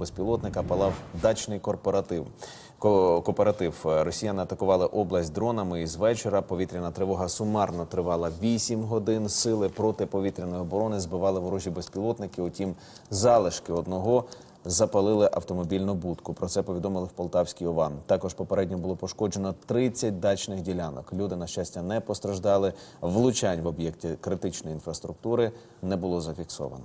Безпілотника палав дачний корпоратив. Ко- Кооператив росіяни атакували область дронами. І з вечора повітряна тривога сумарно тривала 8 годин. Сили протиповітряної оборони збивали ворожі безпілотники. Утім, залишки одного запалили автомобільну будку. Про це повідомили в Полтавській ОВА. Також попередньо було пошкоджено 30 дачних ділянок. Люди, на щастя, не постраждали. Влучань в об'єкті критичної інфраструктури не було зафіксовано.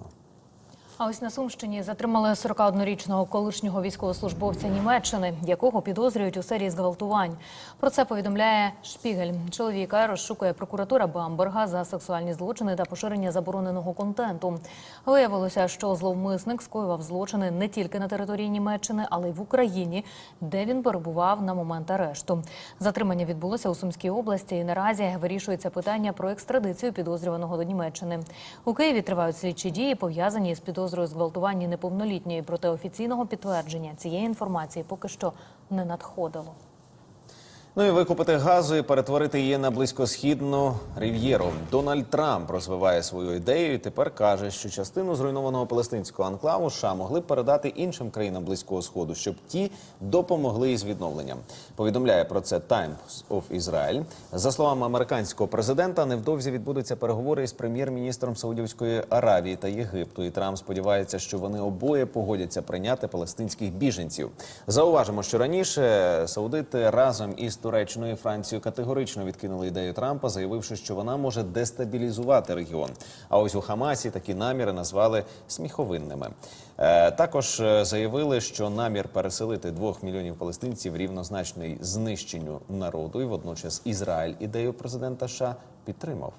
А ось на Сумщині затримали 41-річного колишнього військовослужбовця Німеччини, якого підозрюють у серії зґвалтувань. Про це повідомляє Шпігель. Чоловіка розшукує прокуратура Бамберга за сексуальні злочини та поширення забороненого контенту. Виявилося, що зловмисник скоював злочини не тільки на території Німеччини, але й в Україні, де він перебував на момент арешту. Затримання відбулося у Сумській області, і наразі вирішується питання про екстрадицію підозрюваного до Німеччини. У Києві тривають слідчі дії, пов'язані з підозрою зґвалтування неповнолітньої. Проте офіційного підтвердження цієї інформації поки що не надходило. Ну і викупити газу і перетворити її на близькосхідну рів'єру. Дональд Трамп розвиває свою ідею і тепер каже, що частину зруйнованого палестинського анклаву США могли б передати іншим країнам близького сходу, щоб ті допомогли із відновленням. Повідомляє про це Times of Israel. За словами американського президента, невдовзі відбудуться переговори із прем'єр-міністром Саудівської Аравії та Єгипту. І Трамп сподівається, що вони обоє погодяться прийняти палестинських біженців. Зауважимо, що раніше саудити разом із Туреччиною і Францією категорично відкинули ідею Трампа, заявивши, що вона може дестабілізувати регіон. А ось у Хамасі такі наміри назвали сміховинними. Е, також е, заявили, що намір переселити двох мільйонів палестинців рівнозначний знищенню народу, і водночас Ізраїль ідею президента США підтримав.